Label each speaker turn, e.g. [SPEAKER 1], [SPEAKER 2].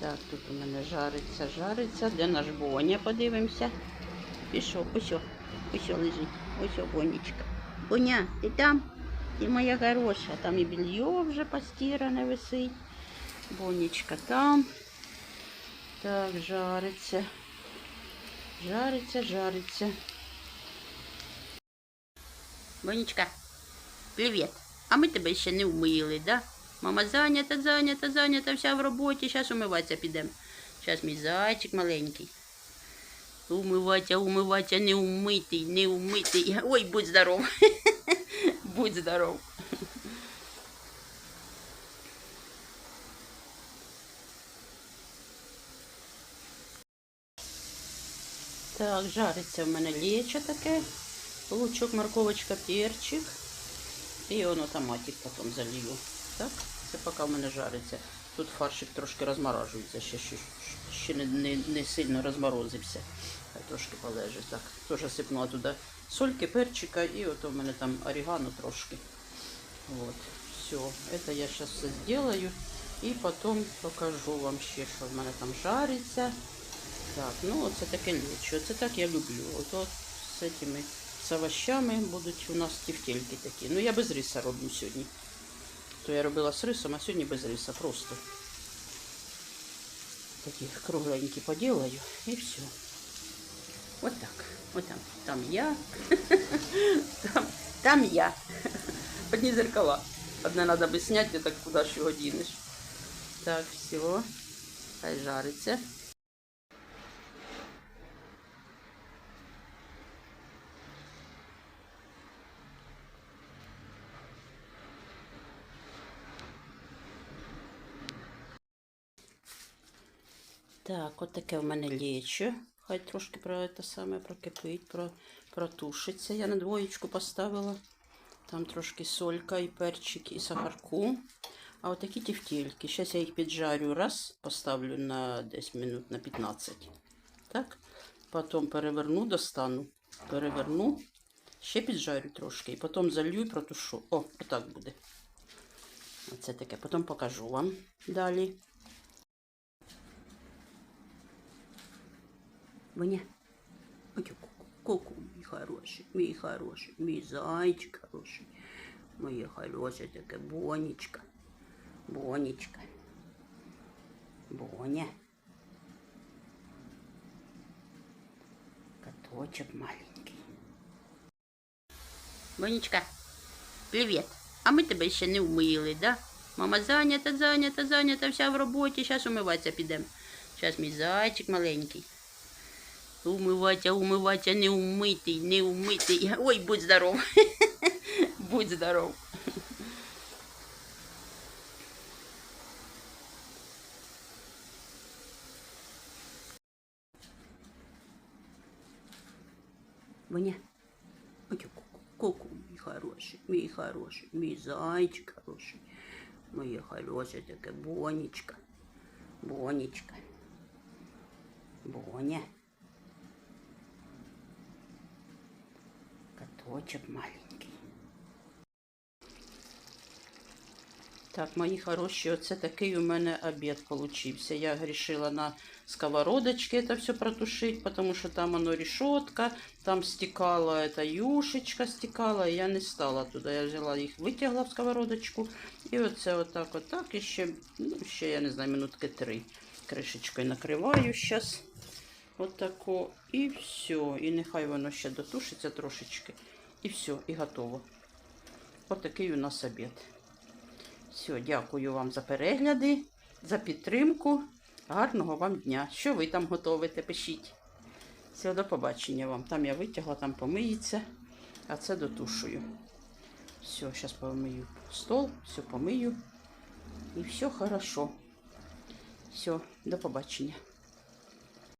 [SPEAKER 1] Так, тут у мене жариться, жариться. Де наш Боня, подивимося. Пішов, ось, ось лежить, ось Бонечка. Боня, ти там? Ти моя хороша. Там і белье вже постиране висить. Бонечка там. Так, жариться. Жариться, жариться. Бонечка, привіт. А ми тебе ще не вмили, да? Мама зайнята, зайнята, зайнята, вся в роботі. Зараз умиватися підемо. Зараз мій зайчик маленький. Умиватися, умиватися, не умитий, не умитий. Ой, будь здоров. будь здоров. Так, жариться в мене лечо таке. Лучок, морковочка, перчик. І воно томатик потім залью. Так, це поки в мене жариться. Тут фаршик трошки розморожується, ще, ще, ще не, не, не сильно розморозився. Трошки полежить. Так, теж сипнула туди сольки, перчика і от у мене там орегано трошки. Вот, все. Это я сейчас все сделаю. І потім покажу вам ще, що в мене там жариться. Так, ну оце таке лечо. Це так я люблю. От, от з цими овощами будуть у нас тефтельки такі. Ну я без риса роблю сьогодні. То я робила з рисом, а сьогодні без риса просто. Такі кругленькі поділаю і все. Вот так. Вот там. Там я. Там, там я. Одні зеркала. Одне треба би зняти, так куди ж його дінеш. Так, все. Хай жариться. Так, от таке в мене лечо. Хай трошки про це саме прокипить, про, протушиться. Я на двоєчку поставила. Там трошки солька і перчик, і сахарку. А от такі тефтельки. Зараз я їх піджарю раз, поставлю на десь минут на 15. Так. Потім переверну, достану. Переверну. Ще піджарю трошки. І потім залью і протушу. О, отак буде. Оце таке. Потім покажу вам далі. Ваня. Ой, ку- ку-ку, мій хороший, мій хороший, мій зайчик хороший. Моє хороше таке бонечка. Бонечка. Боня. Коточек маленький. Бонечка, привіт. А ми тебе ще не вмили, да? Мама зайнята, зайнята, зайнята, вся в роботі. Зараз умиватися підемо. Зараз мій зайчик маленький. Умиватися, умиватися, не умитий, не умитий. Ой, будь здоров. будь здоров. Ваня. Ой, ку- ку-ку, мій хороший, мій хороший, мій зайчик хороший. Моє хороше таке бонечка. Бонечка. Боня. Коточек маленький. Так, мої хороші, оце такий у мене обід получився. Я грішила на сковородочке это все протушить, потому что там оно решетка, там стекала эта юшечка стекала, и я не стала туда. Я взяла їх, витягла в сковородочку. І оце отак, отак, і ще, ну, ще, я не знаю, минутки три. Кришечкою накриваю зараз. Отако. І все. І нехай воно ще дотушиться трошечки. І все, і готово. Отакий у нас обід. Все, дякую вам за перегляди, за підтримку. Гарного вам дня. Що ви там готовите? Пишіть. Все, до побачення вам. Там я витягла, там помиється, а це дотушую. Все, зараз помию стол, все помию. І все хорошо. Все, до побачення.